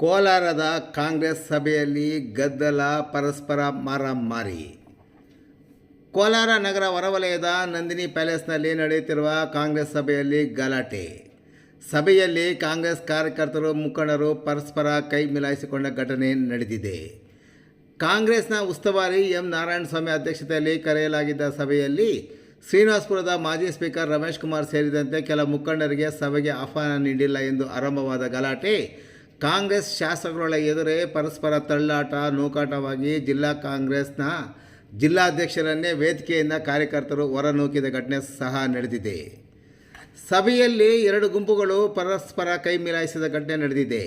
ಕೋಲಾರದ ಕಾಂಗ್ರೆಸ್ ಸಭೆಯಲ್ಲಿ ಗದ್ದಲ, ಪರಸ್ಪರ ಮಾರಾಮಾರಿ. ಕೋಲಾರ ನಗರ ಹೊರವಲಯದ ನಂದಿನಿ ಪ್ಯಾಲೇಸ್ನಲ್ಲಿ ನಡೆಯುತ್ತಿರುವ ಕಾಂಗ್ರೆಸ್ ಸಭೆಯಲ್ಲಿ ಗಲಾಟೆ. ಸಭೆಯಲ್ಲಿ ಕಾಂಗ್ರೆಸ್ ಕಾರ್ಯಕರ್ತರು, ಮುಖಂಡರು ಪರಸ್ಪರ ಕೈ ಮಿಲಾಯಿಸಿಕೊಂಡ ಘಟನೆ ನಡೆದಿದೆ. ಕಾಂಗ್ರೆಸ್ನ ಉಸ್ತುವಾರಿ ಎಂ. ನಾರಾಯಣಸ್ವಾಮಿ ಅಧ್ಯಕ್ಷತೆಯಲ್ಲಿ ಕರೆಯಲಾಗಿದ್ದ ಸಭೆಯಲ್ಲಿ ಶ್ರೀನಿವಾಸಪುರದ ಮಾಜಿ ಸ್ಪೀಕರ್ ರಮೇಶ್ ಕುಮಾರ್ ಸೇರಿದಂತೆ ಕೆಲ ಮುಖಂಡರಿಗೆ ಸಭೆಗೆ ಆಹ್ವಾನ ನೀಡಿಲ್ಲ ಎಂದು ಆರಂಭವಾದ ಗಲಾಟೆ ಕಾಂಗ್ರೆಸ್ ಶಾಸಕರುಗಳ ಎದುರೇ ಪರಸ್ಪರ ತಳ್ಳಾಟ, ನೂಕಾಟವಾಗಿ ಜಿಲ್ಲಾ ಕಾಂಗ್ರೆಸ್ನ ಜಿಲ್ಲಾಧ್ಯಕ್ಷರನ್ನೇ ವೇದಿಕೆಯಿಂದ ಕಾರ್ಯಕರ್ತರು ಹೊರನೂಕಿದ ಘಟನೆ ಸಹ ನಡೆದಿದೆ. ಸಭೆಯಲ್ಲಿ ಎರಡು ಗುಂಪುಗಳು ಪರಸ್ಪರ ಕೈ ಮಿಲಾಯಿಸಿದ ಘಟನೆ ನಡೆದಿದೆ.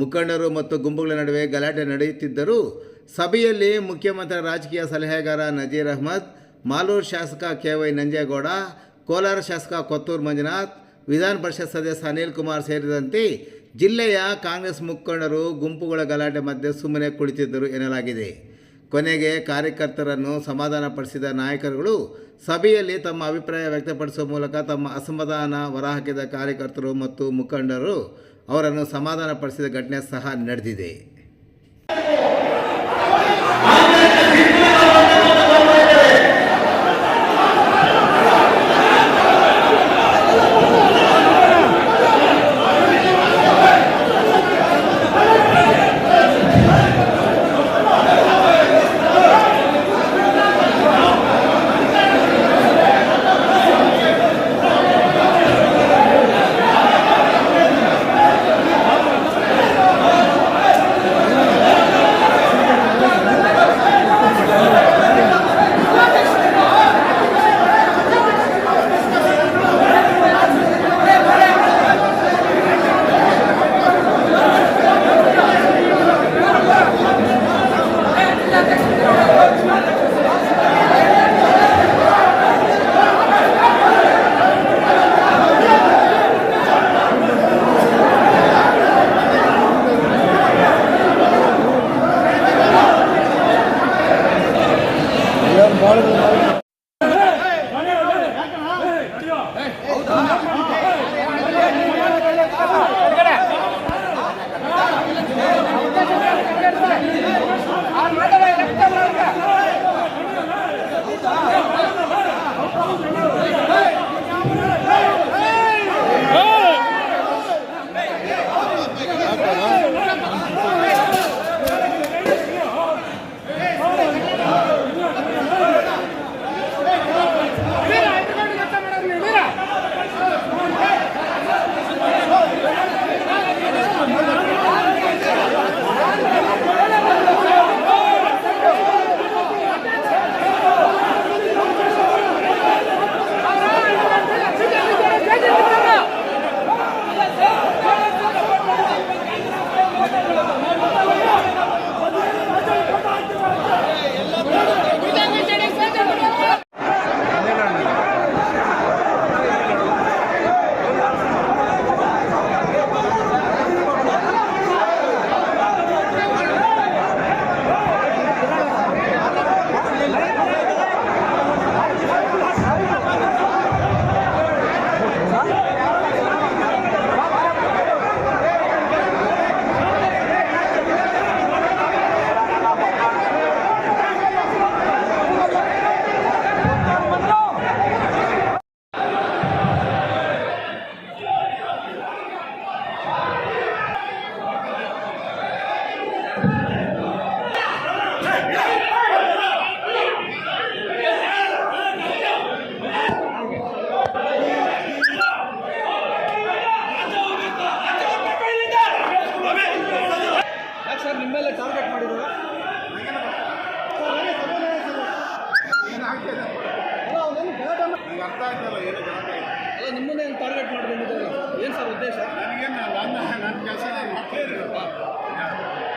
ಮುಖಂಡರು ಮತ್ತು ಗುಂಪುಗಳ ನಡುವೆ ಗಲಾಟೆ ನಡೆಯುತ್ತಿದ್ದರೂ ಸಭೆಯಲ್ಲಿ ಮುಖ್ಯಮಂತ್ರಿ ರಾಜಕೀಯ ಸಲಹೆಗಾರ ನಜೀರ್ ಅಹ್ಮದ್, ಮಾಲೂರು ಶಾಸಕ ಕೆ ವೈ ನಂಜೇಗೌಡ, ಕೋಲಾರ ಶಾಸಕ ಕೊತ್ತೂರು ಮಂಜುನಾಥ್, ವಿಧಾನ ಪರಿಷತ್ ಸದಸ್ಯ ಅನಿಲ್ ಕುಮಾರ್ ಸೇರಿದಂತೆ ಜಿಲ್ಲೆಯ ಕಾಂಗ್ರೆಸ್ ಮುಖಂಡರು ಗುಂಪುಗಳ ಗಲಾಟೆ ಮಧ್ಯೆ ಸುಮ್ಮನೆ ಕುಳಿತಿದ್ದರು ಎನ್ನಲಾಗಿದೆ. ಕೊನೆಗೆ ಕಾರ್ಯಕರ್ತರನ್ನು ಸಮಾಧಾನಪಡಿಸಿದ ನಾಯಕರುಗಳು ಸಭೆಯಲ್ಲಿ ತಮ್ಮ ಅಭಿಪ್ರಾಯ ವ್ಯಕ್ತಪಡಿಸುವ ಮೂಲಕ ತಮ್ಮ ಅಸಮಾಧಾನ ಹೊರಹಾಕಿದ ಕಾರ್ಯಕರ್ತರು ಮತ್ತು ಮುಖಂಡರು ಅವರನ್ನು ಸಮಾಧಾನಪಡಿಸಿದ ಘಟನೆ ಸಹ ನಡೆದಿದೆ. 哎，哎，哎，哎，哎，哎，哎，哎，哎。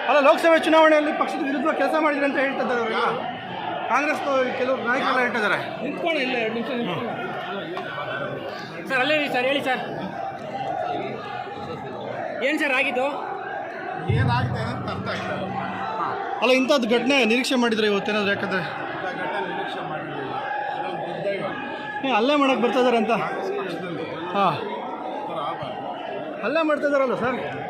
ಅಲ್ಲ ಲೋಕಸಭೆ ಚುನಾವಣೆಯಲ್ಲಿ ಪಕ್ಷದ ವಿರುದ್ಧ ಕೆಲಸ ಮಾಡಿದ್ರೆ ಅಂತ ಹೇಳ್ತಾ ಇದ್ದಾರೆ ಅವರೆಲ್ಲ ಕಾಂಗ್ರೆಸ್ ಕೆಲವು ನಾಯಕರೆಲ್ಲ ಹೇಳ್ತಿದ್ದಾರೆ. ನಿಂತ್ಕೊಳ್ಳಿ ಇಲ್ಲ ಎರಡು ನಿಮಿಷ ನಿಂತ್ಕೊಳ್ಳಿ. ಸರ್ ಅಲ್ಲೇ ಸರ್ ಹೇಳಿ ಸರ್. ಏನು ಸರ್ ಆಗಿದ್ದು? ಏನಾಗಿದೆ ಅಂತ ಅರ್ಥ ಅಲ್ಲ ಇಂಥದ್ದು ಘಟನೆ ನಿರೀಕ್ಷೆ ಮಾಡಿದ್ರೆ ಇವತ್ತೇನಾದ್ರು ಯಾಕಂದ್ರೆ? ಅಲ್ಲೇ ಘಟನೆ ನಿರೀಕ್ಷೆ ಮಾಡಿರಲಿಲ್ಲ. ದುರ್ದೈವ. ಹಲ್ಲೆ ಮಾಡಕ್ಕೆ ಬರ್ತಾ ಇದಾರೆ ಅಂತ? ಹಾಂ. ಅಲ್ಲೇ ಮಾಡ್ತಾ ಇದಾರಲ್ಲ ಈ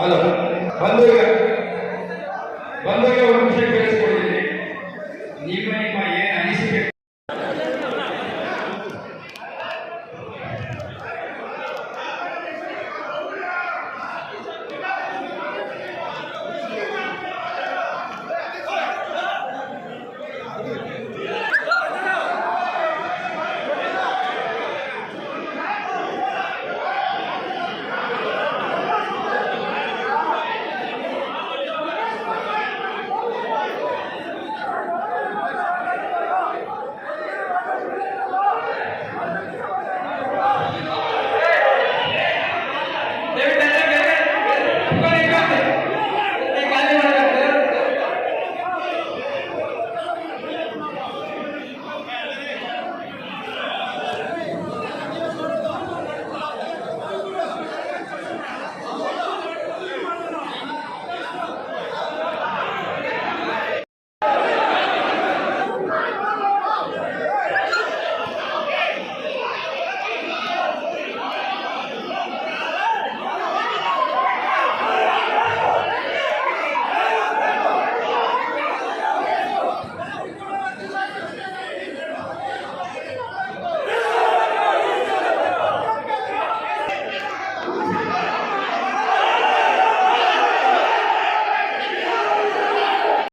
ಹಲೋ ಬಂದಾಗ ಬಂದಾಗ ಒಂದು ನಿಮಿಷ ಕೇಳಿಸ್ಕೊಡ್ತೀನಿ ನಿಮ್ಮ ನಿಮ್ಮ